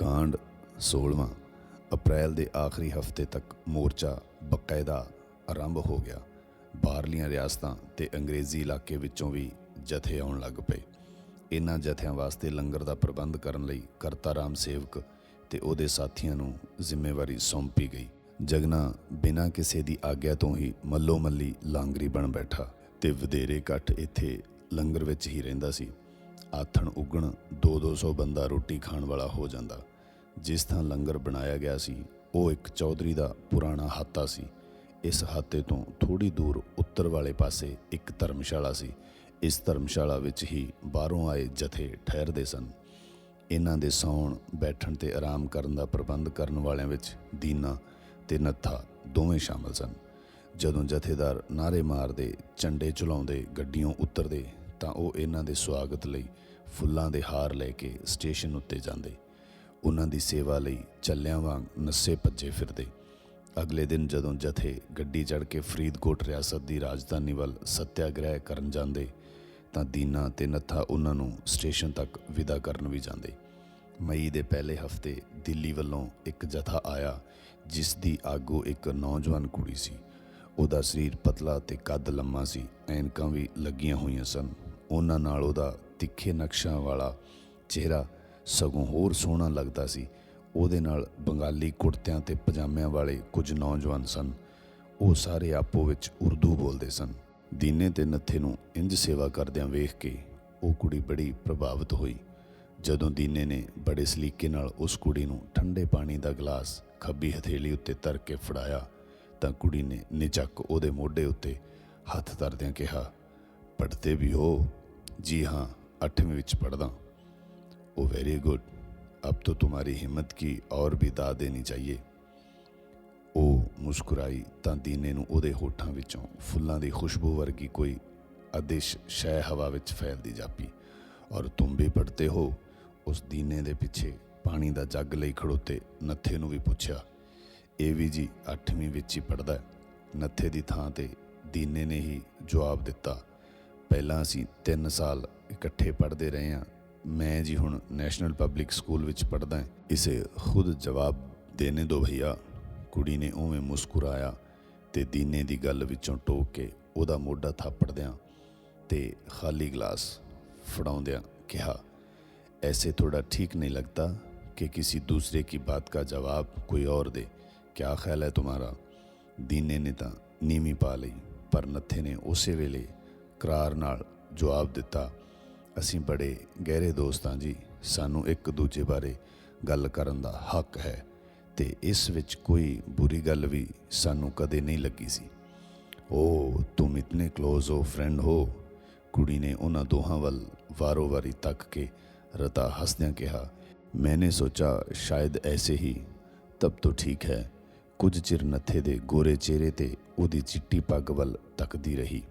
ਕਾਂਡ 16ਵਾਂ ਅਪ੍ਰੈਲ ਦੇ ਆਖਰੀ ਹਫ਼ਤੇ ਤੱਕ ਮੋਰਚਾ ਬਕਾਇਦਾ ਆਰੰਭ ਹੋ ਗਿਆ। ਬਾਹਰਲੀਆਂ ਰਿਆਸਤਾਂ ਤੇ ਅੰਗਰੇਜ਼ੀ ਇਲਾਕੇ ਵਿੱਚੋਂ ਵੀ ਜਥੇ ਆਉਣ ਲੱਗ ਪਏ। ਇਹਨਾਂ ਜਥਿਆਂ ਵਾਸਤੇ ਲੰਗਰ ਦਾ ਪ੍ਰਬੰਧ ਕਰਨ ਲਈ ਕਰਤਾ ਰਾਮ ਸੇਵਕ ਤੇ ਉਹਦੇ ਸਾਥੀਆਂ ਨੂੰ ਜ਼ਿੰਮੇਵਾਰੀ ਸੌਂਪੀ ਗਈ। ਜਗਨਾ ਬਿਨਾਂ ਕਿਸੇ ਦੀ ਆਗਿਆ ਤੋਂ ਹੀ ਮੱਲੋ ਮੱਲੀ ਲਾਂਗਰੀ ਬਣ ਬੈਠਾ ਤੇ ਵਧੇਰੇ ਇਕੱਠ ਇੱਥੇ ਲੰਗਰ ਵਿੱਚ ਹੀ ਰਹਿੰਦਾ ਸੀ। ਆਥਣ ਉਗਣ 2-200 ਬੰਦਾ ਰੋਟੀ ਖਾਣ ਵਾਲਾ ਹੋ ਜਾਂਦਾ। ਜਿਸ ਥਾਂ ਲੰਗਰ ਬਣਾਇਆ ਗਿਆ ਸੀ, ਉਹ ਇੱਕ ਚੌਧਰੀ ਦਾ ਪੁਰਾਣਾ ਹਾਤਾ ਸੀ। ਇਸ ਹਾਤੇ ਤੋਂ ਥੋੜੀ ਦੂਰ ਉੱਤਰ ਵਾਲੇ ਪਾਸੇ ਇੱਕ ਧਰਮਸ਼ਾਲਾ ਸੀ। ਇਸ ਧਰਮਸ਼ਾਲਾ ਵਿੱਚ ਹੀ ਬਾਹਰੋਂ ਆਏ ਜਥੇ ਠਹਿਰਦੇ ਸਨ। ਇਹਨਾਂ ਦੇ ਸੌਣ, ਬੈਠਣ ਤੇ ਆਰਾਮ ਕਰਨ ਦਾ ਪ੍ਰਬੰਧ ਕਰਨ ਵਾਲਿਆਂ ਵਿੱਚ ਦੀਨਾ ਤੇ ਨੱਥਾ ਦੋਵੇਂ ਸ਼ਾਮਲ ਸਨ। ਜਦੋਂ ਜਥੇਦਾਰ ਨਾਰੇ ਮਾਰਦੇ, ਝੰਡੇ ਚਲਾਉਂਦੇ ਗੱਡੀਆਂ ਉਤਰਦੇ, ਤਾਂ ਉਹ ਇਹਨਾਂ ਦੇ ਸਵਾਗਤ ਲਈ ਫੁੱਲਾਂ ਦੇ ਹਾਰ ਲੈ ਕੇ ਸਟੇਸ਼ਨ ਉੱਤੇ ਜਾਂਦੇ। ਉਹਨਾਂ ਦੀ ਸੇਵਾ ਲਈ ਚੱਲਿਆਂ ਵਾਂਗ ਨੱਸੇ ਭੱਜੇ ਫਿਰਦੇ। ਅਗਲੇ ਦਿਨ ਜਦੋਂ ਜਥੇ ਗੱਡੀ ਚੜ੍ਹ ਕੇ ਫਰੀਦਕੋਟ ਰਿਆਸਤ ਦੀ ਰਾਜਧਾਨੀ ਵੱਲ ਸੱਤਿਆਗ੍ਰਹਿ ਕਰਨ ਜਾਂਦੇ, ਤਾਂ ਦੀਨਾ ਤੇ ਨੱਥਾ ਉਹਨਾਂ ਨੂੰ ਸਟੇਸ਼ਨ ਤੱਕ ਵਿਦਾ ਕਰਨ ਵੀ ਜਾਂਦੇ। ਮਈ ਦੇ ਪਹਿਲੇ ਹਫ਼ਤੇ ਦਿੱਲੀ ਵੱਲੋਂ ਇੱਕ ਜਥਾ ਆਇਆ, ਜਿਸ ਦੀ ਆਗੂ ਇੱਕ ਨੌਜਵਾਨ ਕੁੜੀ ਸੀ। ਉਹਦਾ ਸਰੀਰ ਪਤਲਾ ਤੇ ਕੱਦ ਲੰਮਾ ਸੀ, ਐਨਕਾਂ ਵੀ ਲੱਗੀਆਂ ਹੋਈਆਂ ਸਨ। ਉਹਨਾਂ ਨਾਲ ਉਹਦਾ ਤਿੱਖੇ ਨਕਸ਼ਾਂ ਵਾਲਾ ਚਿਹਰਾ ਸਗੋਂ ਹੋਰ ਸੋਹਣਾ ਲੱਗਦਾ ਸੀ। ਉਹਦੇ ਨਾਲ ਬੰਗਾਲੀ ਕੁੜਤਿਆਂ ਤੇ ਪਜਾਮਿਆਂ ਵਾਲੇ ਕੁਝ ਨੌਜਵਾਨ ਸਨ। ਉਹ ਸਾਰੇ ਆਪੋ ਵਿੱਚ ਉਰਦੂ ਬੋਲਦੇ ਸਨ। ਦੀਨੇ ਤੇ ਨੱਥੇ ਨੂੰ ਇੰਜ ਸੇਵਾ ਕਰਦਿਆਂ ਵੇਖ ਕੇ ਉਹ ਕੁੜੀ ਬੜੀ ਪ੍ਰਭਾਵਿਤ ਹੋਈ। ਜਦੋਂ ਦੀਨੇ ਨੇ ਬੜੇ ਸਲੀਕੇ ਨਾਲ ਉਸ ਕੁੜੀ ਨੂੰ ਠੰਡੇ ਪਾਣੀ ਦਾ ਗਲਾਸ ਖੱਬੀ ਹਥੇਲੀ ਉੱਤੇ ਧਰ ਕੇ ਫੜਾਇਆ, ਤਾਂ ਕੁੜੀ ਨੇ ਨਿਚੱਕ ਉਹਦੇ ਮੋਢੇ ਉੱਤੇ ਹੱਥ ਧਰਦਿਆਂ ਕਿਹਾ ਪੜ੍ਹਤੇ ਵੀ ਹੋ? ਜੀ ਹਾਂ 8ਵੀਂ ਵਿੱਚ ਪੜ੍ਹਦਾ। ओ वेरी गुड अब तो तुम्हारी हिम्मत की और भी दाद देनी चाहिए ਉਹ ਮੁਸਕਰਾਈ ਤਾਂ ਦੀਨੇ ਨੂੰ ਉਹਦੇ ਹੋਠਾਂ ਵਿੱਚੋਂ ਫੁੱਲਾਂ ਦੀ ਖੁਸ਼ਬੂ ਵਰਗੀ ਕੋਈ ਅਦਿਸ਼ ਸ਼ੈ ਹਵਾ ਵਿੱਚ ਫੈਲਦੀ ਜਾਪੀ ਔਰ ਤੁਮ ਵੀ ਪੜਤੇ ਹੋ ਉਸ ਦੀਨੇ ਦੇ ਪਿੱਛੇ ਪਾਣੀ ਦਾ ਜੱਗ ਲਈ ਖੜੋਤੇ ਨੱਥੇ ਨੂੰ ਵੀ ਪੁੱਛਿਆ ਇਹ ਵੀ ਜੀ 8ਵੀਂ ਵਿੱਚ ਹੀ ਪੜਦਾ ਨੱਥੇ ਦੀ ਥਾਂ ਤੇ ਦੀਨੇ ਨੇ ਹੀ ਜਵਾਬ ਦਿੱਤਾ ਪਹਿਲਾਂ ਅਸੀਂ 3 ਸਾਲ ਇਕੱਠੇ ਪੜ੍ਹਦੇ ਰਹੇ ਹਾਂ ਮੈਂ ਜੀ ਹੁਣ ਨੈਸ਼ਨਲ ਪਬਲਿਕ ਸਕੂਲ ਵਿੱਚ ਪੜ੍ਹਦਾ ਹਾਂ ਇਸੇ ਖੁਦ ਜਵਾਬ ਦੇਣੇ ਦੋ ਭਈਆ ਕੁੜੀ ਨੇ ਉਵੇਂ ਮੁਸਕਰਾਇਆ ਤੇ ਦੀਨੇ ਦੀ ਗੱਲ ਵਿੱਚੋਂ ਟੋਕ ਕੇ ਉਹਦਾ ਮੋਢਾ ਥਾਪੜਦਿਆਂ ਤੇ ਖਾਲੀ ਗਲਾਸ ਫੜਾਉਂਦਿਆਂ ਕਿਹਾ ऐसे थोड़ा ठीक नहीं लगता कि किसी दूसरे की बात का जवाब कोई और दे क्या ख्याल है तुम्हारा ਦੀਨੇ ਨੇ ਤਾਂ ਨੀਵੀਂ ਪਾ ਲਈ ਪਰ ਨੱਥੇ ਨੇ ਉਸੇ ਵੇਲੇ ਕਰਾਰ ਨਾਲ ਜਵਾਬ ਦਿੱਤਾ ਅਸੀਂ ਬੜੇ ਗਹਿਰੇ ਦੋਸਤ ਹਾਂ ਜੀ। ਸਾਨੂੰ ਇੱਕ ਦੂਜੇ ਬਾਰੇ ਗੱਲ ਕਰਨ ਦਾ ਹੱਕ ਹੈ ਤੇ ਇਸ ਵਿੱਚ ਕੋਈ ਬੁਰੀ ਗੱਲ ਵੀ ਸਾਨੂੰ ਕਦੇ ਨਹੀਂ ਲੱਗੀ ਸੀ। ਉਹ ਤੂੰ ਇਤਨੇ ক্লোਜ਼ ਹੋ ਫਰੈਂਡ ਹੋ। ਕੁੜੀ ਨੇ ਉਹਨਾਂ ਦੋਹਾਂ ਵੱਲ ਵਾਰੋ-ਵਾਰੀ ਤੱਕ ਕੇ ਰਤਾ ਹੱਸਦਿਆਂ ਕਿਹਾ, ਮੈਨੇ ਸੋਚਾ ਸ਼ਾਇਦ ਐਸੇ ਹੀ, ਤਬ ਤੋਂ ਠੀਕ ਹੈ। ਕੁਝ ਚਿਰ ਨੱਥੇ ਦੇ ਗੋਰੇ ਚਿਹਰੇ ਤੇ ਉਹਦੀ ਚਿੱਟੀ ਪੱਗ ਵੱਲ ਤੱਕਦੀ ਰਹੀ।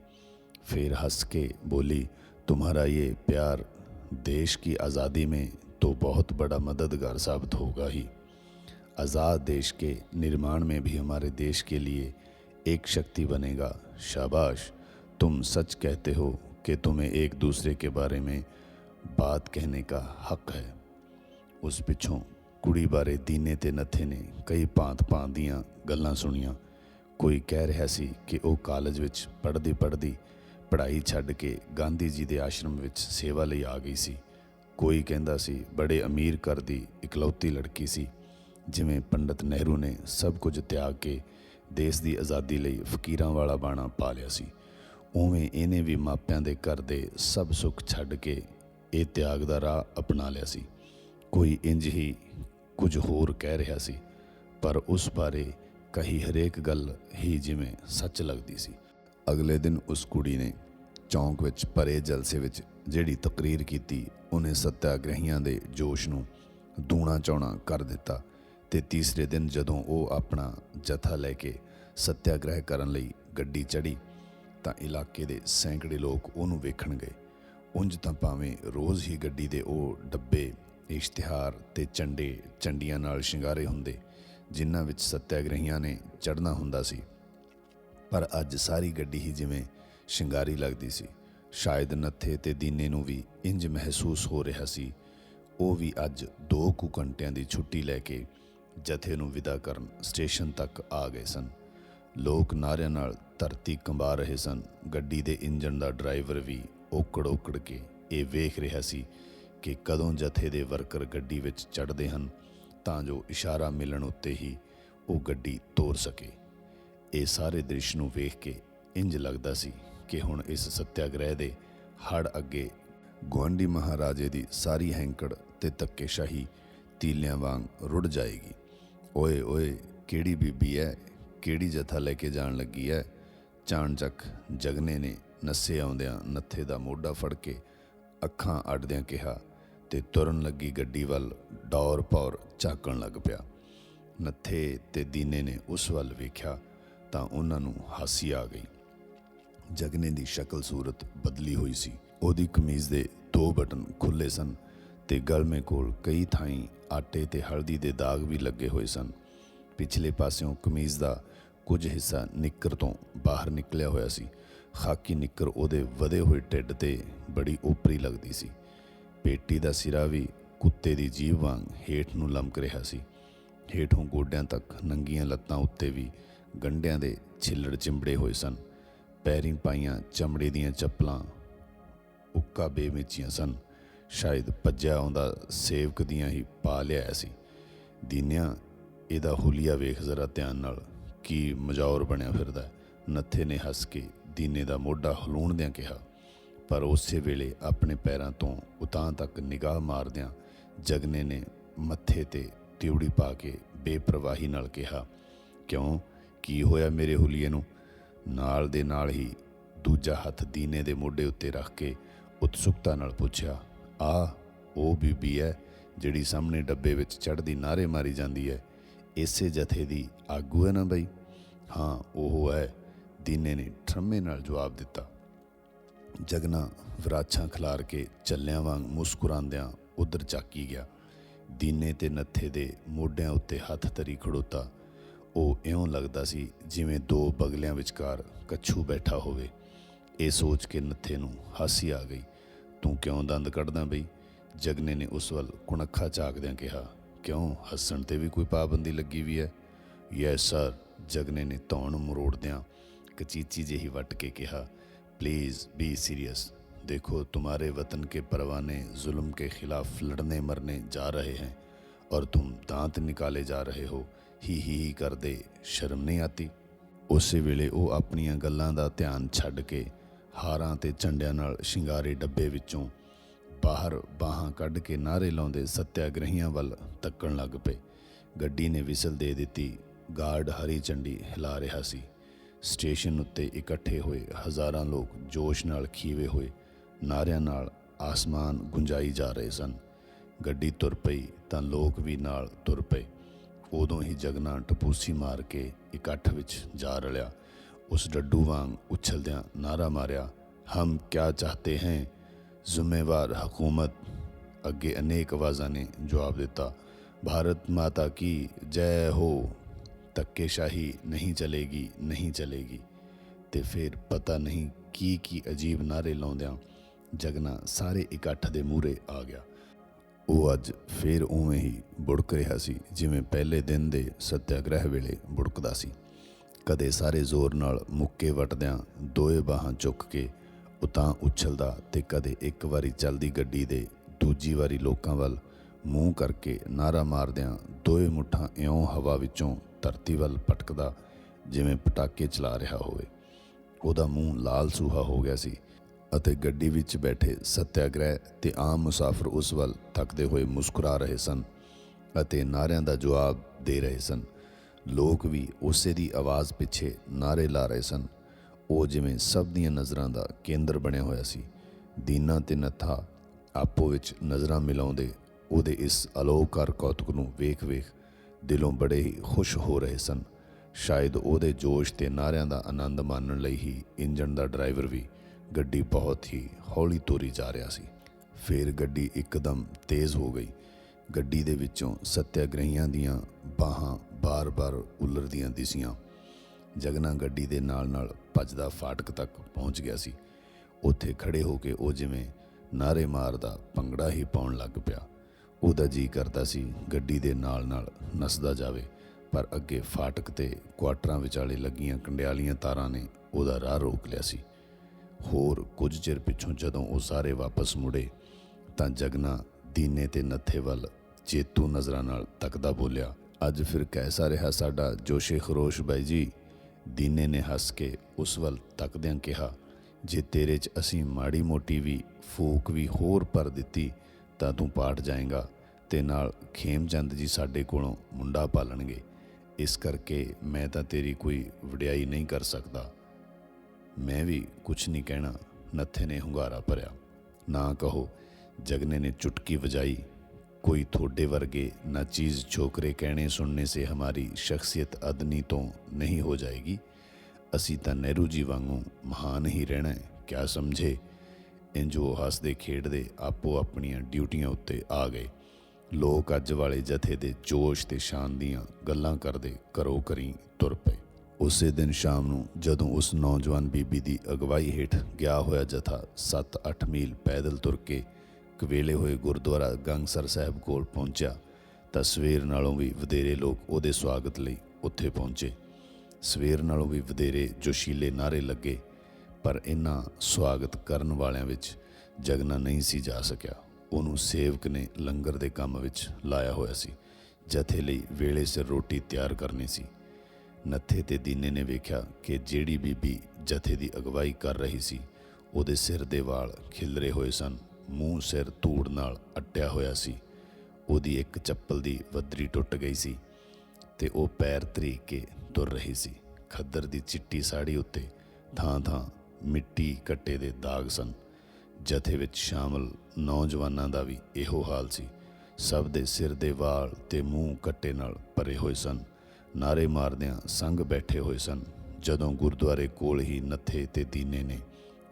ਫੇਰ ਹੱਸ ਕੇ ਬੋਲੀ तुम्हारा ये प्यार देश की आज़ादी में तो बहुत बड़ा मददगार साबित होगा ही आज़ाद देश के निर्माण में भी हमारे देश के लिए एक शक्ति बनेगा शाबाश तुम सच कहते हो कि तुम्हें एक दूसरे के बारे में बात कहने का हक है ਉਸ ਪਿੱਛੋਂ ਕੁੜੀ ਬਾਰੇ ਦੀਨੇ ਤੇ ਨੱਥੇ ਨੇ ਕਈ ਭਾਂਤ-ਭਾਂਤ ਦੀਆਂ ਗੱਲਾਂ ਸੁਣੀਆਂ ਕੋਈ ਕਹਿ ਰਿਹਾ ਸੀ ਕਿ ਉਹ ਕਾਲਜ ਵਿੱਚ ਪੜ੍ਹਦੀ ਪੜ੍ਹਦੀ ਪੜ੍ਹਾਈ ਛੱਡ ਕੇ ਗਾਂਧੀ ਜੀ ਦੇ ਆਸ਼ਰਮ ਵਿੱਚ ਸੇਵਾ ਲਈ ਆ ਗਈ ਸੀ। ਕੋਈ ਕਹਿੰਦਾ ਸੀ, ਬੜੇ ਅਮੀਰ ਘਰ ਦੀ ਇਕਲੌਤੀ ਲੜਕੀ ਸੀ। ਜਿਵੇਂ ਪੰਡਤ ਨਹਿਰੂ ਨੇ ਸਭ ਕੁਝ ਤਿਆਗ ਕੇ ਦੇਸ਼ ਦੀ ਆਜ਼ਾਦੀ ਲਈ ਫਕੀਰਾਂ ਵਾਲਾ ਬਾਣਾ ਪਾ ਲਿਆ ਸੀ। ਉਵੇਂ ਇਹਨੇ ਵੀ ਮਾਪਿਆਂ ਦੇ ਘਰ ਦੇ ਸਭ ਸੁੱਖ ਛੱਡ ਕੇ ਇਹ ਤਿਆਗ ਦਾ ਰਾਹ ਅਪਣਾ ਲਿਆ ਸੀ। ਕੋਈ ਇੰਜ ਹੀ ਕੁਝ ਹੋਰ ਕਹਿ ਰਿਹਾ ਸੀ, ਪਰ ਉਸ ਬਾਰੇ ਕਹੀ ਹਰੇਕ ਗੱਲ ਹੀ ਜਿਵੇਂ ਸੱਚ ਲੱਗਦੀ ਸੀ। ਅਗਲੇ ਦਿਨ ਉਸ ਕੁੜੀ ਨੇ ਚੌਂਕ ਵਿੱਚ ਭਰੇ ਜਲਸੇ ਵਿੱਚ ਜਿਹੜੀ ਤਕਰੀਰ ਕੀਤੀ, ਉਹਨੇ ਸੱਤਿਆਗ੍ਰਹੀਆਂ ਦੇ ਜੋਸ਼ ਨੂੰ ਦੂਣਾ ਚਾਉਣਾ ਕਰ ਦਿੱਤਾ ਤੇ ਤੀਸਰੇ ਦਿਨ ਜਦੋਂ ਉਹ ਆਪਣਾ ਜਥਾ ਲੈ ਕੇ ਸੱਤਿਆਗ੍ਰਹਿ ਕਰਨ ਲਈ ਗੱਡੀ ਚੜੀ ਤਾਂ ਇਲਾਕੇ ਦੇ ਸੈਂਕੜੇ ਲੋਕ ਉਹਨੂੰ ਵੇਖਣ ਗਏ। ਉਂਝ ਤਾਂ ਭਾਵੇਂ ਰੋਜ਼ ਹੀ ਗੱਡੀ ਦੇ ਉਹ ਡੱਬੇ, ਇਸ਼ਤਿਹਾਰ ਤੇ ਝੰਡੇ ਝੰਡੀਆਂ ਨਾਲ ਸ਼ਿੰਗਾਰੇ ਹੁੰਦੇ, ਜਿਨ੍ਹਾਂ ਵਿੱਚ ਸੱਤਿਆਗ੍ਰਹੀਆਂ ਨੇ ਚੜਨਾ ਹੁੰਦਾ ਸੀ ਪਰ ਅੱਜ ਸਾਰੀ ਗੱਡੀ ਹੀ ਜਿਵੇਂ ਸ਼ਿੰਗਾਰੀ ਲੱਗਦੀ ਸੀ। ਸ਼ਾਇਦ ਨੱਥੇ ਤੇ ਦੀਨੇ ਨੂੰ ਵੀ ਇੰਜ ਮਹਿਸੂਸ ਹੋ ਰਿਹਾ ਸੀ। ਉਹ ਵੀ ਅੱਜ 2 ਕੁ ਘੰਟਿਆਂ ਦੀ ਛੁੱਟੀ ਲੈ ਕੇ ਜਥੇ ਨੂੰ ਵਿਦਾ ਕਰਨ ਸਟੇਸ਼ਨ ਤੱਕ ਆ ਗਏ ਸਨ। ਲੋਕ ਨਾਰਿਆਂ ਨਾਲ ਧਰਤੀ ਕੰਬਾ ਰਹੇ ਸਨ। ਗੱਡੀ ਦੇ ਇੰਜਣ ਦਾ ਡਰਾਈਵਰ ਵੀ ਓਕੜ ਓਕੜ ਕੇ ਇਹ ਵੇਖ ਰਿਹਾ ਸੀ ਕਿ ਕਦੋਂ ਜਥੇ ਦੇ ਵਰਕਰ ਗੱਡੀ ਵਿੱਚ ਚੜ੍ਹਦੇ ਹਨ ਤਾਂ ਜੋ ਇਸ਼ਾਰਾ ਮਿਲਣ ਉੱਤੇ ਹੀ ਉਹ ਗੱਡੀ ਤੋਰ ਸਕੇ। ਇਹ ਸਾਰੇ ਦ੍ਰਿਸ਼ ਨੂੰ ਵੇਖ ਕੇ ਇੰਜ ਲੱਗਦਾ ਸੀ ਕਿ ਹੁਣ ਇਸ ਸੱਤਿਆਗ੍ਰਹਿ ਦੇ ਹੜ ਅੱਗੇ ਗੁਆਂਢੀ ਮਹਾਰਾਜੇ ਦੀ ਸਾਰੀ ਹੈਂਕੜ ਤੇ ਧੱਕੇਸ਼ਾਹੀ ਤੀਲਿਆਂ ਵਾਂਗ ਰੁੜ ਜਾਏਗੀ। ਓਏ ਓਏ, ਕਿਹੜੀ ਬੀਬੀ ਐ? ਕਿਹੜੀ ਜਥਾ ਲੈ ਕੇ ਜਾਣ ਲੱਗੀ ਐ? ਚਾਣਚੱਕ ਜਗਨੇ ਨੇ ਨੱਸੇ ਆਉਂਦਿਆਂ ਨੱਥੇ ਦਾ ਮੋਢਾ ਫੜ ਕੇ ਅੱਖਾਂ ਅੱਡਦਿਆਂ ਕਿਹਾ ਤੇ ਤੁਰਨ ਲੱਗੀ ਗੱਡੀ ਵੱਲ ਡੌਰ ਪੌਰ ਝਾਕਣ ਲੱਗ ਪਿਆ। ਨੱਥੇ ਤੇ ਦੀਨੇ ਨੇ ਉਸ ਵੱਲ ਵੇਖਿਆ ਤਾਂ ਉਹਨਾਂ ਨੂੰ ਹਾਸੀ ਆ ਗਈ। ਜਗਨੇ ਦੀ ਸ਼ਕਲ ਸੂਰਤ ਬਦਲੀ ਹੋਈ ਸੀ। ਉਹਦੀ ਕਮੀਜ਼ ਦੇ ਦੋ ਬਟਨ ਖੁੱਲੇ ਸਨ ਤੇ ਗਲਮੇ ਕੋਲ ਕਈ ਥਾਈਂ ਆਟੇ ਤੇ ਹਲਦੀ ਦੇ ਦਾਗ ਵੀ ਲੱਗੇ ਹੋਏ ਸਨ। ਪਿਛਲੇ ਪਾਸਿਓਂ ਕਮੀਜ਼ ਦਾ ਕੁਝ ਹਿੱਸਾ ਨਿੱਕਰ ਤੋਂ ਬਾਹਰ ਨਿਕਲਿਆ ਹੋਇਆ ਸੀ। ਖਾਕੀ ਨਿੱਕਰ ਉਹਦੇ ਵਧੇ ਹੋਏ ਢਿੱਡ ਤੇ ਬੜੀ ਓਪਰੀ ਲੱਗਦੀ ਸੀ। ਪੇਟੀ ਦਾ ਸਿਰਾ ਵੀ ਕੁੱਤੇ ਦੀ ਜੀਭ ਵਾਂਗ ਹੇਠ ਨੂੰ ਲਮਕ ਰਿਹਾ ਸੀ। ਹੇਠੋਂ ਗੋਡਿਆਂ ਤੱਕ ਨੰਗੀਆਂ ਲੱਤਾਂ ਉੱਤੇ ਵੀ ਗੰਢਿਆਂ ਦੇ ਛਿੱਲੜ ਚਿੰਬੜੇ ਹੋਏ ਸਨ। ਪੈਰੀਂ ਪਾਈਆਂ ਚਮੜੇ ਦੀਆਂ ਚੱਪਲਾਂ ਉੱਕਾ ਬੇਮਿਚੀਆਂ ਸਨ। ਸ਼ਾਇਦ ਭੱਜਿਆ ਆਉਂਦਾ ਸੇਵਕ ਦੀਆਂ ਹੀ ਪਾ ਲਿਆਇਆ ਸੀ। ਦੀਨਿਆ, ਇਹਦਾ ਹੁਲੀਆ ਵੇਖ ਜ਼ਰਾ ਧਿਆਨ ਨਾਲ ਕੀ ਮਜੌਰ ਬਣਿਆ ਫਿਰਦਾ ਨੱਥੇ ਨੇ ਹੱਸ ਕੇ ਦੀਨੇ ਦਾ ਮੋਢਾ ਹਲੂਣਦਿਆਂ ਕਿਹਾ, ਪਰ ਉਸੇ ਵੇਲੇ ਆਪਣੇ ਪੈਰਾਂ ਤੋਂ ਉਤਾਂ ਤੱਕ ਨਿਗਾਹ ਮਾਰਦਿਆਂ ਜਗਨੇ ਨੇ ਮੱਥੇ ਤੇ ਤਿਉੜੀ ਪਾ ਕੇ ਬੇਪਰਵਾਹੀ ਨਾਲ ਕਿਹਾ, ਕਿਉਂ? ਕੀ ਹੋਇਆ ਮੇਰੇ ਹੁਲੀਏ ਨੂੰ? ਨਾਲ ਦੇ ਨਾਲ ਹੀ ਦੂਜਾ ਹੱਥ ਦੀਨੇ ਦੇ ਮੋਢੇ ਉੱਤੇ ਰੱਖ ਕੇ ਉਤਸੁਕਤਾ ਨਾਲ ਪੁੱਛਿਆ, ਆ, ਉਹ ਬੀਬੀ ਹੈ ਜਿਹੜੀ ਸਾਹਮਣੇ ਡੱਬੇ ਵਿੱਚ ਚੜ੍ਹਦੀ ਨਾਰੇ ਮਾਰੀ ਜਾਂਦੀ ਹੈ ਇਸੇ ਜਥੇ ਦੀ ਆਗੂ ਹੈ ਨਾ ਬਈ? ਹਾਂ, ਉਹ ਹੈ ਦੀਨੇ ਨੇ ਠਰਮੇ ਨਾਲ ਜਵਾਬ ਦਿੱਤਾ। ਜਗਨਾ ਵਿਰਾਛਾਂ ਖਿਲਾਰ ਕੇ ਚੱਲਿਆਂ ਵਾਂਗ ਮੁਸਕਰਾਉਂਦਿਆਂ ਉਧਰ ਚਾਕੀ ਗਿਆ। ਦੀਨੇ ਤੇ ਨੱਥੇ ਦੇ ਮੋਢਿਆਂ ਉੱਤੇ ਹੱਥ ਧਰੀ ਖੜੋਤਾ। ਉਹ ਇਉਂ ਲੱਗਦਾ ਸੀ ਜਿਵੇਂ ਦੋ ਬਗਲਿਆਂ ਵਿਚਕਾਰ ਕੱਛੂ ਬੈਠਾ ਹੋਵੇ ਇਹ ਸੋਚ ਕੇ ਨੱਥੇ ਨੂੰ ਹਾਸੀ ਆ ਗਈ ਤੂੰ ਕਿਉਂ ਦੰਦ ਕੱਢਦਾ ਬਈ ਜਗਨੇ ਨੇ ਉਸ ਵੱਲ ਕੁਣੱਖਾ ਝਾਕਦਿਆਂ ਕਿਹਾ ਕਿਉਂ ਹੱਸਣ ਤੇ ਵੀ ਕੋਈ ਪਾਬੰਦੀ ਲੱਗੀ ਵੀ ਹੈ ਯੈਸ ਸਰ ਜਗਨੇ ਨੇ ਧੌਣ ਮਰੋੜਦਿਆਂ ਕਚੀਚੀ ਜਿਹੀ ਵੱਟ ਕੇ ਕਿਹਾ प्लीज बी सीरियस देखो तुम्हारे वतन के परवाने जुल्म के खिलाफ लड़ने मरने जा रहे हैं और तुम दांत निकाले जा रहे हो ਹੀ ਹੀ ਕਰਦੇ ਸ਼ਰਮ ਨਹੀਂ ਆਤੀ। ਉਸੇ ਵੇਲੇ ਉਹ ਆਪਣੀਆਂ ਗੱਲਾਂ ਦਾ ਧਿਆਨ ਛੱਡ ਕੇ ਹਾਰਾਂ ਤੇ ਝੰਡਿਆਂ ਨਾਲ ਸ਼ਿੰਗਾਰੇ ਡੱਬੇ ਵਿੱਚੋਂ ਬਾਹਰ ਬਾਹਾਂ ਕੱਢ ਕੇ ਨਾਰੇ ਲਾਉਂਦੇ ਸੱਤਿਆਗ੍ਰਹੀਆਂ ਵੱਲ ਤੱਕਣ ਲੱਗ ਪਏ। ਗੱਡੀ ਨੇ ਵਿਸਲ ਦੇ ਦਿੱਤੀ। ਗਾਰਡ ਹਰੀ ਝੰਡੀ ਹਿਲਾ ਰਿਹਾ ਸੀ। ਸਟੇਸ਼ਨ ਉੱਤੇ ਇਕੱਠੇ ਹੋਏ ਹਜ਼ਾਰਾਂ ਲੋਕ ਜੋਸ਼ ਨਾਲ ਖੀਵੇ ਹੋਏ ਨਾਰਿਆਂ ਨਾਲ ਆਸਮਾਨ ਗੁੰਜਾਈ ਜਾ ਰਹੇ ਸਨ। ਗੱਡੀ ਤੁਰ ਪਈ ਤਾਂ ਲੋਕ ਵੀ ਨਾਲ ਤੁਰ ਪਏ। ਉਦੋਂ ਹੀ ਜਗਨਾ ਟਪੂਸੀ ਮਾਰ ਕੇ ਇਕੱਠ ਵਿੱਚ ਜਾ ਰਲਿਆ। ਉਸ ਡੱਡੂ ਵਾਂਗ ਉਛਲਦਿਆਂ ਨਾਰਾ ਮਾਰਿਆ, ਹਮ ਕਿਆ ਚਾਹਤੇ ਹੈ? ਜ਼ਿੰਮੇਵਾਰ ਹਕੂਮਤ। ਅੱਗੇ ਅਨੇਕ ਆਵਾਜ਼ਾਂ ਨੇ ਜਵਾਬ ਦਿੱਤਾ, ਭਾਰਤ ਮਾਤਾ ਕੀ, ਜੈ ਹੋ। ਧੱਕੇਸ਼ਾਹੀ ਨਹੀਂ ਚਲੇਗੀ ਨਹੀਂ ਚਲੇਗੀ। ਤੇ ਫਿਰ ਪਤਾ ਨਹੀਂ ਕੀ ਕੀ ਅਜੀਬ ਨਾਰੇ ਲਾਉਂਦਿਆਂ ਜਗਨਾ ਸਾਰੇ ਇਕੱਠ ਦੇ ਮੂਹਰੇ ਆ ਗਿਆ। ਉਹ ਅੱਜ ਫੇਰ ਉਵੇਂ ਹੀ ਬੁੜਕ ਰਿਹਾ ਸੀ, ਜਿਵੇਂ ਪਹਿਲੇ ਦਿਨ ਦੇ ਸਤਿਆਗ੍ਰਹਿ ਵੇਲੇ ਬੁੜਕਦਾ ਸੀ। ਕਦੇ ਸਾਰੇ ਜ਼ੋਰ ਨਾਲ ਮੁੱਕੇ ਵਟਦਿਆਂ ਦੋਏ ਬਾਹਾਂ ਚੁੱਕ ਕੇ ਉਤਾਂ ਉਛਲਦਾ ਤੇ ਕਦੇ ਇੱਕ ਵਾਰੀ ਚੱਲਦੀ ਗੱਡੀ ਦੇ ਦੂਜੀ ਵਾਰੀ ਲੋਕਾਂ ਵੱਲ ਮੂੰਹ ਕਰਕੇ ਨਾਰਾ ਮਾਰਦਿਆਂ ਦੋਏ ਮੁੱਠਾਂ ਇਉਂ ਹਵਾ ਵਿੱਚੋਂ ਧਰਤੀ ਵੱਲ ਪਟਕਦਾ ਜਿਵੇਂ ਪਟਾਕੇ ਚਲਾ ਰਿਹਾ ਹੋਵੇ। ਉਹਦਾ ਮੂੰਹ ਲਾਲ ਸੂਹਾ ਹੋ ਗਿਆ ਸੀ। ਅਤੇ ਗੱਡੀ ਵਿੱਚ ਬੈਠੇ ਸਤਿਆਗ੍ਰਹਿ ਤੇ ਆਮ ਮੁਸਾਫਰ ਉਸ ਵੱਲ ਤੱਕਦੇ ਹੋਏ ਮੁਸਕਰਾ ਰਹੇ ਸਨ ਅਤੇ ਨਾਰਿਆਂ ਦਾ ਜਵਾਬ ਦੇ ਰਹੇ ਸਨ। ਲੋਕ ਵੀ ਉਸੇ ਦੀ ਆਵਾਜ਼ ਪਿੱਛੇ ਨਾਰੇ ਲਾ ਰਹੇ ਸਨ। ਉਹ ਜਿਵੇਂ ਸਭ ਦੀਆਂ ਨਜ਼ਰਾਂ ਦਾ ਕੇਂਦਰ ਬਣਿਆ ਹੋਇਆ ਸੀ। ਦੀਨਾ ਤੇ ਨੱਥਾ ਆਪੋ ਵਿੱਚ ਨਜ਼ਰਾਂ ਮਿਲਾਉਂਦੇ ਉਹਦੇ ਇਸ ਅਲੋਕਾਰ ਕੌਤਕ ਨੂੰ ਵੇਖ-ਵੇਖ ਦਿਲੋਂ ਬੜੇ ਹੀ ਖੁਸ਼ ਹੋ ਰਹੇ ਸਨ। ਸ਼ਾਇਦ ਉਹਦੇ ਜੋਸ਼ ਤੇ ਨਾਰਿਆਂ ਦਾ ਆਨੰਦ ਮਾਣਨ ਲਈ ਹੀ ਇੰਜਣ ਦਾ ਡਰਾਈਵਰ ਵੀ ਗੱਡੀ ਬਹੁਤ ਹੀ ਹੌਲੀ ਤੋਰੀ ਜਾ ਰਿਹਾ ਸੀ। ਫਿਰ ਗੱਡੀ ਇੱਕਦਮ ਤੇਜ਼ ਹੋ ਗਈ। ਗੱਡੀ ਦੇ ਵਿੱਚੋਂ ਸੱਤਿਆਗ੍ਰਹੀਆਂ ਦੀਆਂ ਬਾਹਾਂ ਬਾਰ-ਬਾਰ ਉਲਰਦੀਆਂ ਦਿਸੀਆਂ। ਜਗਨਾ ਗੱਡੀ ਦੇ ਨਾਲ-ਨਾਲ ਭੱਜਦਾ ਫਾਟਕ ਤੱਕ ਪਹੁੰਚ ਗਿਆ ਸੀ। ਉੱਥੇ ਖੜੇ ਹੋ ਕੇ ਉਹ ਜਿਵੇਂ ਨਾਰੇ ਮਾਰਦਾ ਭੰਗੜਾ ਹੀ ਪਾਉਣ ਲੱਗ ਪਿਆ। ਉਹਦਾ ਜੀ ਕਰਦਾ ਸੀ ਗੱਡੀ ਦੇ ਨਾਲ-ਨਾਲ ਨੱਸਦਾ ਜਾਵੇ, ਪਰ ਅੱਗੇ ਫਾਟਕ ਤੇ ਕੁਆਟਰਾਂ ਵਿਚਾਲੇ ਲੱਗੀਆਂ ਕੰਡਿਆਲੀਆਂ ਤਾਰਾਂ ਨੇ ਉਹਦਾ ਰਾਹ ਰੋਕ ਲਿਆ ਸੀ। ਹੋਰ ਕੁਝ ਚਿਰ ਪਿੱਛੋਂ ਜਦੋਂ ਉਹ ਸਾਰੇ ਵਾਪਸ ਮੁੜੇ ਤਾਂ ਜਗਨਾ ਦੀਨੇ ਤੇ ਨੱਥੇ ਵੱਲ ਜੇਤੂ ਨਜ਼ਰਾਂ ਨਾਲ ਤੱਕਦਾ ਬੋਲਿਆ, ਅੱਜ ਫਿਰ ਕੈਸਾ ਰਿਹਾ ਸਾਡਾ ਜੋਸ਼ੇ ਖਰੋਸ਼ ਬਾਈ ਜੀ? ਦੀਨੇ ਨੇ ਹੱਸ ਕੇ ਉਸ ਵੱਲ ਤੱਕਦਿਆਂ ਕਿਹਾ, ਜੇ ਤੇਰੇ 'ਚ ਅਸੀਂ ਮਾੜੀ ਮੋਟੀ ਵੀ ਫੂਕ ਵੀ ਹੋਰ ਭਰ ਦਿੱਤੀ ਤਾਂ ਤੂੰ ਪਾਟ ਜਾਏਗਾ ਤੇ ਨਾਲ ਖੇਮਚੰਦ ਜੀ ਸਾਡੇ ਕੋਲੋਂ ਮੁੰਡਾ ਪਾਲਣਗੇ। ਇਸ ਕਰਕੇ ਮੈਂ ਤਾਂ ਤੇਰੀ ਕੋਈ ਵਡਿਆਈ ਨਹੀਂ ਕਰ ਸਕਦਾ। ਮੈਂ ਵੀ ਕੁਝ ਨਹੀਂ ਕਹਿਣਾ, ਨੱਥੇ ਨੇ ਹੁੰਗਾਰਾ ਭਰਿਆ। ਨਾ ਕਹੋ, ਜਗਨੇ ਨੇ ਚੁਟਕੀ ਵਜਾਈ, ਕੋਈ ਥੋੜੇ ਵਰਗੇ ਨਾ ਚੀਜ਼ ਛੋਕਰੇ ਕਹਿਣੇ ਸੁਣਨੇ ਸੇ ਹਮਾਰੀ ਸ਼ਖਸੀਅਤ ਅਦਨੀ ਤੋਂ ਨਹੀਂ ਹੋ ਜਾਏਗੀ। ਅਸੀਂ ਤਾਂ ਨਹਿਰੂ ਜੀ ਵਾਂਗੂ ਮਹਾਨ ਹੀ ਰਹਿਣਾ ਹੈ, ਕਿਆ ਸਮਝੇ? ਇੰਜੋ ਹੱਸਦੇ ਖੇਡਦੇ ਆਪੋ ਆਪਣੀਆਂ ਡਿਊਟੀਆਂ ਉੱਤੇ ਆ ਗਏ। ਲੋਕ ਅੱਜ ਵਾਲੇ ਜਥੇ ਦੇ ਜੋਸ਼ ਤੇ ਸ਼ਾਨ ਦੀਆਂ ਗੱਲਾਂ ਕਰਦੇ ਕਰੋ ਕਰੀ ਤੁਰ ਪਏ। ਉਸੇ ਦਿਨ ਸ਼ਾਮ ਨੂੰ ਜਦੋਂ ਉਸ ਨੌਜਵਾਨ ਬੀਬੀ ਦੀ ਅਗਵਾਈ ਹੇਠ ਗਿਆ ਹੋਇਆ ਜਥਾ 7-8 ਮੀਲ ਪੈਦਲ ਤੁਰ ਕੇ ਕਵੇਲੇ ਹੋਏ ਗੁਰਦੁਆਰਾ ਗੰਗਸਰ ਸਾਹਿਬ ਕੋਲ ਪਹੁੰਚਿਆ, ਤਾਂ ਸਵੇਰ ਨਾਲੋਂ ਵੀ ਵਧੇਰੇ ਲੋਕ ਉਹਦੇ ਸਵਾਗਤ ਲਈ ਉੱਥੇ ਪਹੁੰਚੇ। ਸਵੇਰ ਨਾਲੋਂ ਵੀ ਵਧੇਰੇ ਜੋਸ਼ੀਲੇ ਨਾਰੇ ਲੱਗੇ, ਪਰ ਇਹਨਾਂ ਸਵਾਗਤ ਕਰਨ ਵਾਲਿਆਂ ਵਿੱਚ ਜਗਨਾ ਨਹੀਂ ਸੀ ਜਾ ਸਕਿਆ। ਉਹਨੂੰ ਸੇਵਕ ਨੇ ਲੰਗਰ ਦੇ ਕੰਮ ਵਿੱਚ ਲਾਇਆ ਹੋਇਆ ਸੀ, ਜਥੇ ਲਈ ਵੇਲੇ ਸਿਰ ਰੋਟੀ ਤਿਆਰ ਕਰਨੀ ਸੀ। ਨੱਥੇ ਤੇ ਦੀਨੇ ਨੇ ਵੇਖਿਆ ਕਿ ਜਿਹੜੀ ਬੀਬੀ ਜਥੇ ਦੀ ਅਗਵਾਈ ਕਰ ਰਹੀ ਸੀ, ਉਹਦੇ ਸਿਰ ਦੇ ਵਾਲ ਖਿਲਰੇ ਹੋਏ ਸਨ, ਮੂੰਹ ਸਿਰ ਧੂੜ ਨਾਲ ਅਟਿਆ ਹੋਇਆ ਸੀ। ਉਹਦੀ ਇੱਕ ਚੱਪਲ ਦੀ ਵੱਧਰੀ ਟੁੱਟ ਗਈ ਸੀ ਤੇ ਉਹ ਪੈਰ ਤਰੀਕ ਕੇ ਤੁਰ ਰਹੀ ਸੀ। ਖੱਦਰ ਦੀ ਚਿੱਟੀ ਸਾੜੀ ਉੱਤੇ ਥਾਂ-ਥਾਂ ਮਿੱਟੀ ਕੱਟੇ ਦੇ ਦਾਗ ਸਨ। ਜਥੇ ਵਿੱਚ ਸ਼ਾਮਲ ਨੌਜਵਾਨਾਂ ਦਾ ਵੀ ਇਹੋ ਹਾਲ ਸੀ। ਸਭ ਦੇ ਸਿਰ ਦੇ ਵਾਲ ਤੇ ਮੂੰਹ ਕੱਟੇ ਨਾਲ ਭਰੇ ਹੋਏ ਸਨ। ਨਾਰੇ ਮਾਰਦਿਆਂ ਸੰਗ ਬੈਠੇ ਹੋਏ ਸਨ। ਜਦੋਂ ਗੁਰਦੁਆਰੇ ਕੋਲ ਹੀ ਨੱਥੇ ਤੇ ਦੀਨੇ ਨੇ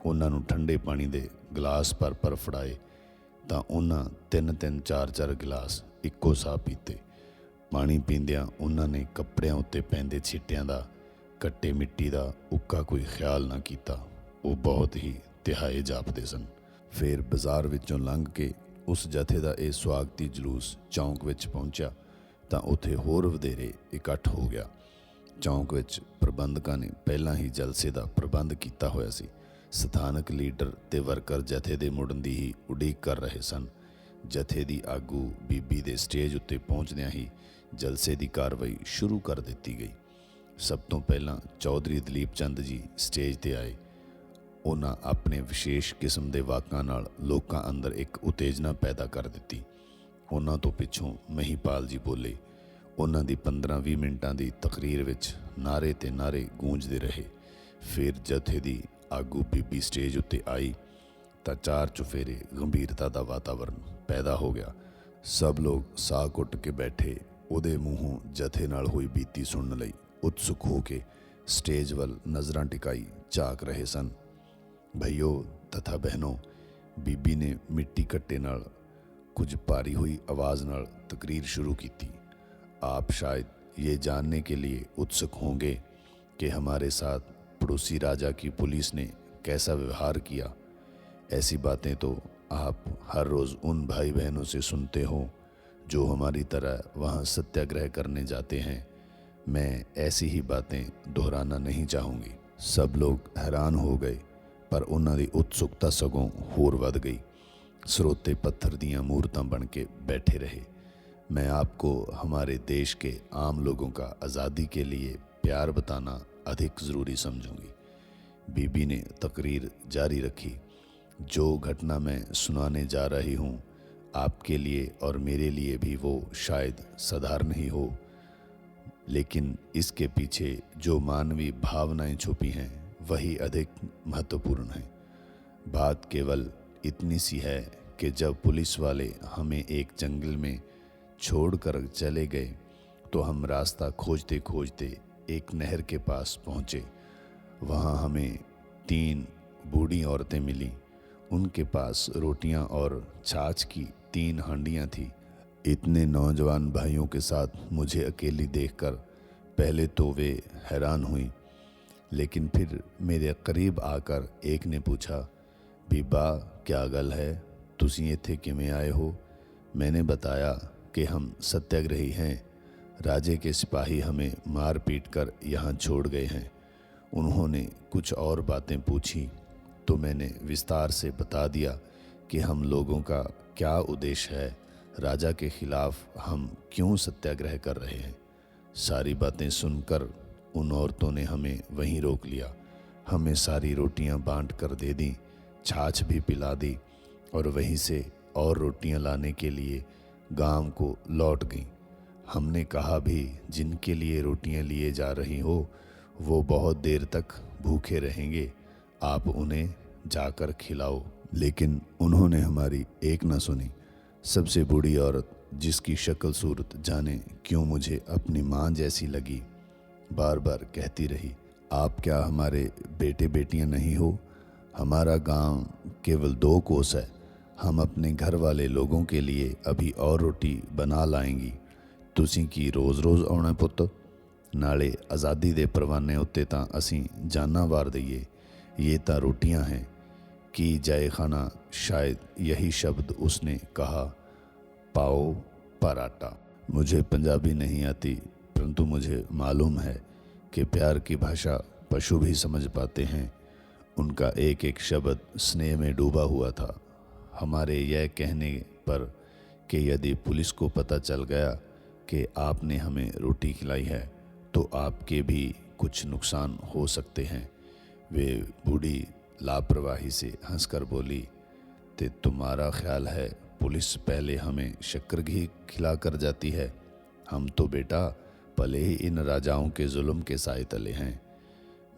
ਉਹਨਾਂ ਨੂੰ ਠੰਡੇ ਪਾਣੀ ਦੇ ਗਲਾਸ ਪਰ ਪਰ ਫੜਾਏ, ਤਾਂ ਉਹਨਾਂ ਤਿੰਨ ਤਿੰਨ ਚਾਰ ਚਾਰ ਗਲਾਸ ਇੱਕੋ ਸਾਹ ਪੀਤੇ। ਪਾਣੀ ਪੀਂਦਿਆਂ ਉਹਨਾਂ ਨੇ ਕੱਪੜਿਆਂ ਉੱਤੇ ਪੈਂਦੇ ਛਿੱਟਿਆਂ ਦਾ, ਕੱਟੇ ਮਿੱਟੀ ਦਾ ਉੱਕਾ ਕੋਈ ਖਿਆਲ ਨਾ ਕੀਤਾ। ਉਹ ਬਹੁਤ ਹੀ ਤਿਹਾਏ ਜਾਪਦੇ ਸਨ। ਫਿਰ ਬਾਜ਼ਾਰ ਵਿੱਚੋਂ ਲੰਘ ਕੇ ਉਸ ਜਥੇ ਦਾ ਇਹ ਸਵਾਗਤੀ ਜਲੂਸ ਚੌਂਕ ਵਿੱਚ ਪਹੁੰਚਿਆ। ਤਾਂ ਉੱਥੇ ਹੋਰ ਵਧੇਰੇ ਇਕੱਠ ਹੋ ਗਿਆ। ਚੌਂਕ ਵਿੱਚ ਪ੍ਰਬੰਧਕਾਂ ਨੇ ਪਹਿਲਾਂ ਹੀ ਜਲਸੇ ਦਾ ਪ੍ਰਬੰਧ ਕੀਤਾ ਹੋਇਆ ਸੀ। ਸਥਾਨਕ ਲੀਡਰ ਤੇ ਵਰਕਰ ਜਥੇ ਦੇ ਮੁੜਨ ਦੀ ਹੀ ਉਡੀਕ ਕਰ ਰਹੇ ਸਨ। ਜਥੇ ਦੀ ਆਗੂ ਬੀਬੀ ਦੇ ਸਟੇਜ ਉੱਤੇ ਪਹੁੰਚਦਿਆਂ ਹੀ ਜਲਸੇ ਦੀ ਕਾਰਵਾਈ ਸ਼ੁਰੂ ਕਰ ਦਿੱਤੀ ਗਈ। ਸਭ ਤੋਂ ਪਹਿਲਾਂ ਚੌਧਰੀ ਦਲੀਪ ਚੰਦ ਜੀ ਸਟੇਜ ਤੇ ਆਏ। ਉਹਨਾਂ ਆਪਣੇ ਵਿਸ਼ੇਸ਼ ਕਿਸਮ ਦੇ ਵਾਕਾਂ ਨਾਲ ਲੋਕਾਂ ਅੰਦਰ ਇੱਕ ਉਤੇਜਨਾ ਪੈਦਾ ਕਰ ਦਿੱਤੀ। ਉਹਨਾਂ ਤੋਂ ਪਿੱਛੋਂ ਮਹੀਪਾਲ ਜੀ ਬੋਲੇ, ਉਹਨਾਂ ਦੀ 15-20 ਮਿੰਟਾਂ ਦੀ ਤਕਰੀਰ ਵਿੱਚ ਨਾਰੇ ਤੇ ਨਾਰੇ ਗੂੰਜਦੇ ਰਹੇ। ਫਿਰ ਜਥੇ ਦੀ ਆਗੂ ਬੀਬੀ ਸਟੇਜ ਉੱਤੇ ਆਈ ਤਾਂ ਚਾਰ ਚੁਫੇਰੇ ਗੰਭੀਰਤਾ ਦਾ ਵਾਤਾਵਰਣ ਪੈਦਾ ਹੋ ਗਿਆ। ਸਭ ਲੋਕ ਸਾਹ ਘੁੱਟ ਕੇ ਬੈਠੇ, ਉਹਦੇ ਮੂੰਹੋਂ ਜਥੇ ਨਾਲ ਹੋਈ ਬੀਤੀ ਸੁਣਨ ਲਈ ਉਤਸੁਕ ਹੋ ਕੇ ਸਟੇਜ ਵੱਲ ਨਜ਼ਰਾਂ ਟਿਕਾਈ ਝਾਕ ਰਹੇ ਸਨ। ਭਈਓ ਤਥਾ ਬਹਿਨੋ, ਬੀਬੀ ਨੇ ਮਿੱਟੀ ਕੱਟੇ ਨਾਲ ਕੁਝ ਭਾਰੀ ਹੋਈ ਆਵਾਜ਼ ਨਾਲ ਤਕਰੀਰ ਸ਼ੁਰੂ ਕੀਤੀ आप शायद ये जानने के लिए उत्सुक होंगे कि हमारे साथ पड़ोसी राजा की पुलिस ने कैसा व्यवहार किया ऐसी बातें तो आप हर रोज़ उन भाई बहनों से सुनते हो जो हमारी तरह वहाँ सत्याग्रह करने जाते हैं मैं ऐसी ही बातें दोहराना नहीं चाहूँगी सब लोग हैरान हो गए ਪਰ ਉਹਨਾਂ ਦੀ ਉਤਸੁਕਤਾ ਸਗੋਂ ਹੋਰ ਵੱਧ ਗਈ स्रोते पत्थर दियाँ मूर्त बन के बैठे रहे। मैं आपको हमारे देश के आम लोगों का आज़ादी के लिए प्यार बताना अधिक ज़रूरी समझूँगी। बीबी ने तकरीर जारी रखी। जो घटना मैं सुनाने जा रही हूँ, आपके लिए और मेरे लिए भी वो शायद साधारण ही हो। लेकिन इसके पीछे जो मानवीय भावनाएँ छुपी हैं, वही अधिक महत्वपूर्ण हैं। बात केवल इतनी सी है कि जब पुलिस वाले हमें एक जंगल में छोड़कर चले गए तो हम रास्ता खोजते खोजते एक नहर के पास पहुँचे। वहाँ हमें तीन बूढ़ी औरतें मिली। उनके पास रोटियाँ और छाछ की तीन हांडियाँ थी। इतने नौजवान भाइयों के साथ मुझे अकेली देखकर पहले तो वे हैरान हुई, लेकिन फिर मेरे करीब आकर एक ने पूछा ਬੀਬਾ ਕਿਆ ਗੱਲ ਹੈ ਤੁਸੀਂ ਇੱਥੇ ਕਿਵੇਂ ਆਏ ਹੋ मैंने बताया कि हम सत्याग्रही हैं राजे के सिपाही हमें मार पीट कर यहाँ छोड़ गए हैं उन्होंने कुछ और बातें पूछी तो मैंने विस्तार से बता दिया कि हम लोगों का क्या उद्देश्य है राजा के खिलाफ हम क्यों सत्याग्रह कर रहे हैं सारी बातें सुनकर उन औरतों ने हमें वहीं रोक लिया हमें सारी रोटियां बांट कर दे दी छाछ भी पिला दी और वहीं से और रोटियाँ लाने के लिए गाँव को लौट गईं। हमने कहा भी, जिनके लिए रोटियाँ लिए जा रही हो, वो बहुत देर तक भूखे रहेंगे। आप उन्हें जाकर खिलाओ। लेकिन उन्होंने हमारी एक न सुनी। सबसे बूढ़ी औरत, जिसकी शक्ल सूरत जाने क्यों मुझे अपनी माँ जैसी लगी बार बार कहती रही, आप क्या हमारे बेटे बेटियाँ नहीं हो? हमारा गांव केवल दो कोस है हम अपने घर वाले लोगों के लिए अभी और रोटी ਬਣਾ ਲਾਏਂਗੀ ਤੁਸੀਂ ਕੀ ਰੋਜ਼-ਰੋਜ਼ ਆਉਣਾ ਪੁੱਤ ਨਾਲੇ ਆਜ਼ਾਦੀ ਦੇ ਪਰਵਾਨੇ ਉੱਤੇ ਤਾਂ ਅਸੀਂ ਜਾਨਾਂ ਵਾਰ ਦਈਏ ਇਹ ਤਾਂ ਰੋਟੀਆਂ हैं कि जय खाना शायद यही शब्द उसने कहा पाओ पराठा मुझे पंजाबी नहीं आती परंतु मुझे मालूम है कि प्यार की भाषा पशु भी समझ पाते हैं उनका एक एक शब्द स्नेह में डूबा हुआ था। हमारे यह कहने पर कि यदि पुलिस को पता चल गया कि आपने हमें रोटी खिलाई है तो आपके भी कुछ नुकसान हो सकते हैं। वे बूढ़ी, लापरवाही से हंसकर बोली, ते तुम्हारा ख्याल है पुलिस पहले हमें शक्कर घी खिला कर जाती है? हम तो बेटा भले ही इन राजाओं के जुल्म के साय तले हैं।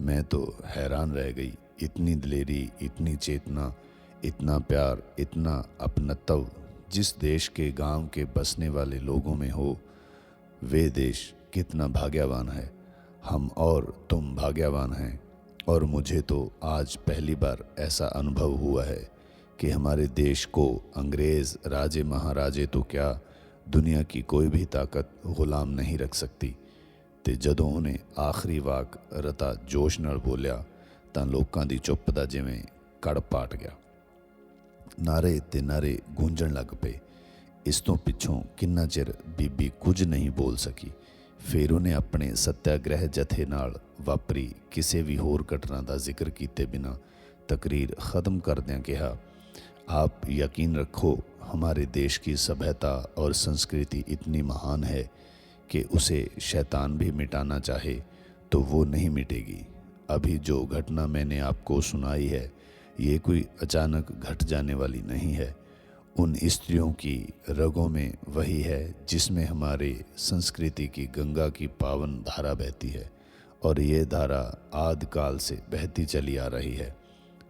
मैं तो हैरान रह गई इतनी दिलेरी इतनी चेतना इतना प्यार इतना अपनत्व जिस देश के गांव के बसने वाले लोगों में हो वे देश कितना भाग्यवान है हम और तुम भाग्यवान हैं और मुझे तो आज पहली बार ऐसा अनुभव हुआ है कि हमारे देश को अंग्रेज़ राजे महाराजे तो क्या दुनिया की कोई भी ताकत गुलाम नहीं रख सकती ਤੇ ਜਦੋਂ ਉਹਨੇ ਆਖਰੀ ਵਾਕ ਰਤਾ ਜੋਸ਼ ਨਾਲ ਬੋਲਿਆ ਤਾਂ ਲੋਕਾਂ ਦੀ ਚੁੱਪ ਦਾ ਜਿਵੇਂ ਕੜ ਪਾਟ ਗਿਆ ਨਾਰੇ ਤੇ ਨਾਰੇ ਗੂੰਜਣ ਲੱਗ ਪਏ ਇਸ ਤੋਂ ਪਿੱਛੋਂ ਕਿੰਨਾ ਚਿਰ ਬੀਬੀ ਕੁਝ ਨਹੀਂ ਬੋਲ ਸਕੀ ਫਿਰ ਉਹਨੇ ਆਪਣੇ ਸੱਤਿਆਗ੍ਰਹਿ ਜਥੇ ਨਾਲ ਵਾਪਰੀ ਕਿਸੇ ਵੀ ਹੋਰ ਘਟਨਾ ਦਾ ਜ਼ਿਕਰ ਕੀਤੇ ਬਿਨਾ ਤਕਰੀਰ ਖਤਮ ਕਰਦਿਆਂ ਕਿਹਾ आप यकीन रखो हमारे देश की सभ्यता और संस्कृति इतनी महान है कि उसे शैतान भी मिटाना चाहे तो वो नहीं मिटेगी अभी जो घटना मैंने आपको सुनाई है, ये कोई अचानक घट जाने वाली नहीं है। उन स्त्रियों की रगों में वही है जिसमें हमारे संस्कृति की गंगा की पावन धारा बहती है और ये धारा आदिकाल से बहती चली आ रही है।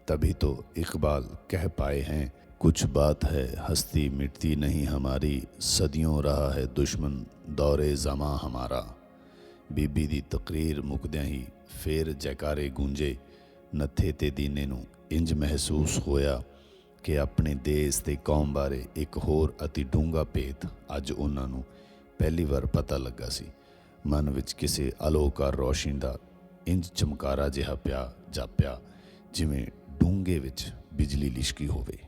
तभी तो इकबाल कह पाए हैं, कुछ बात है, हस्ती मिटती नहीं हमारी, सदियों रहा है दुश्मन, दौरे जमा हमारा। ਬੀਬੀ ਦੀ ਤਕਰੀਰ ਮੁਕਦਿਆਂ ਹੀ ਫੇਰ ਜੈਕਾਰੇ ਗੂੰਜੇ। ਨੱਥੇ ਤੇ ਦੀਨੇ ਨੂੰ ਇੰਜ ਮਹਿਸੂਸ ਹੋਇਆ ਕਿ ਆਪਣੇ ਦੇਸ਼ ਤੇ ਕੌਮ ਬਾਰੇ ਇੱਕ ਹੋਰ ਅਤੀ ਡੂੰਘਾ ਭੇਤ ਅੱਜ ਉਹਨਾਂ ਨੂੰ ਪਹਿਲੀ ਵਾਰ ਪਤਾ ਲੱਗਾ ਸੀ। ਮਨ ਵਿੱਚ ਕਿਸੇ ਅਲੋਕਾਰ ਰੋਸ਼ਨੀ ਦਾ ਇੰਜ ਚਮਕਾਰਾ ਜਿਹਾ ਪਿਆ ਜਾਪਿਆ, ਜਿਵੇਂ ਡੂੰਘੇ ਵਿੱਚ ਬਿਜਲੀ ਲਿਸ਼ਕੀ ਹੋਵੇ।